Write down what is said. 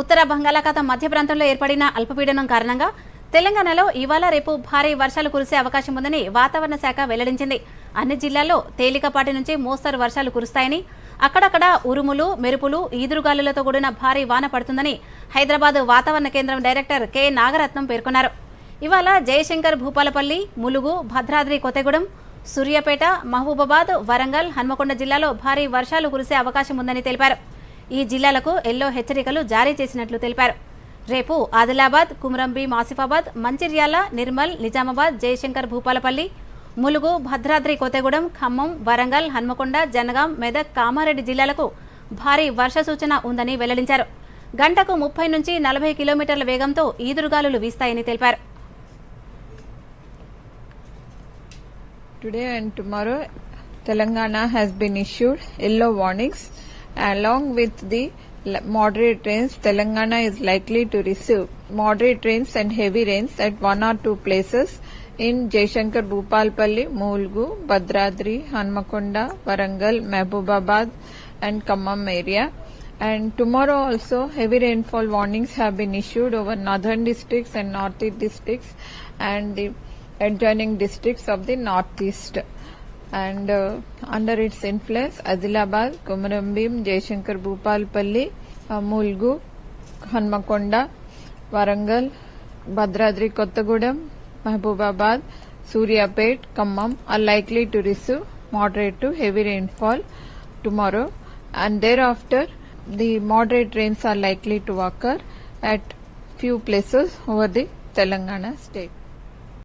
ఉత్తర బంగాళాఖాతం మధ్య ప్రాంతంలో ఏర్పడిన అల్పపీడనం కారణంగా తెలంగాణలో ఇవాళ రేపు భారీ వర్షాలు కురిసే అవకాశం ఉందని వాతావరణ శాఖ వెల్లడించింది అన్ని జిల్లాల్లో తేలికపాటి నుంచి మోస్తరు వర్షాలు కురుస్తాయని అక్కడక్కడ ఉరుములు మెరుపులు ఈదురుగాలులతో కూడిన భారీ వాన పడుతుందని హైదరాబాద్ వాతావరణ కేంద్రం డైరెక్టర్ కె నాగరత్నం పేర్కొన్నారు ఇవాళ జయశంకర్ భూపాలపల్లి ములుగు భద్రాద్రి కొత్తగూడెం సూర్యాపేట మహబూబాబాద్ వరంగల్ హన్మకొండ జిల్లాలో భారీ వర్షాలు కురిసే అవకాశం ఉందని తెలిపారు ఈ జిల్లాలకు ఎల్లో హెచ్చరికలు జారీ చేసినట్లు తెలిపారు రేపు ఆదిలాబాద్ కుమ్రంబీ మాసిఫాబాద్ మంచిర్యాల నిర్మల్ నిజామాబాద్ జయశంకర్ భూపాలపల్లి ములుగు భద్రాద్రి కొత్తగూడెం ఖమ్మం వరంగల్ హన్మకొండ జనగాం మెదక్ కామారెడ్డి జిల్లాలకు భారీ వర్ష సూచన ఉందని వెల్లడించారు గంటకు ముప్పై నుంచి నలభై కిలోమీటర్ల వేగంతో ఈదురుగాలులు వీస్తాయని తెలిపారు Today and tomorrow, Telangana has been issued yellow warnings Along with the moderate rains, Telangana is likely to receive moderate rains and heavy rains at one or two places in Jayashankar Bhupalpalli, Mulgu, Badradri, Hanmakonda, Varangal, Mehboobabad, and Kammam area. And tomorrow also heavy rainfall warnings have been issued over northern districts and northeast districts and the adjoining districts of the northeast and uh, under its influence Adilabad, Komarambim, Jaishankar Bhupalpalli, Mulgu, Hanmakonda, Warangal, Bhadradri Kottagudam, Mahbubabad, Suryapet, Kammam are likely to receive moderate to heavy rainfall tomorrow, and thereafter the moderate rains are likely to occur at few places over the Telangana state.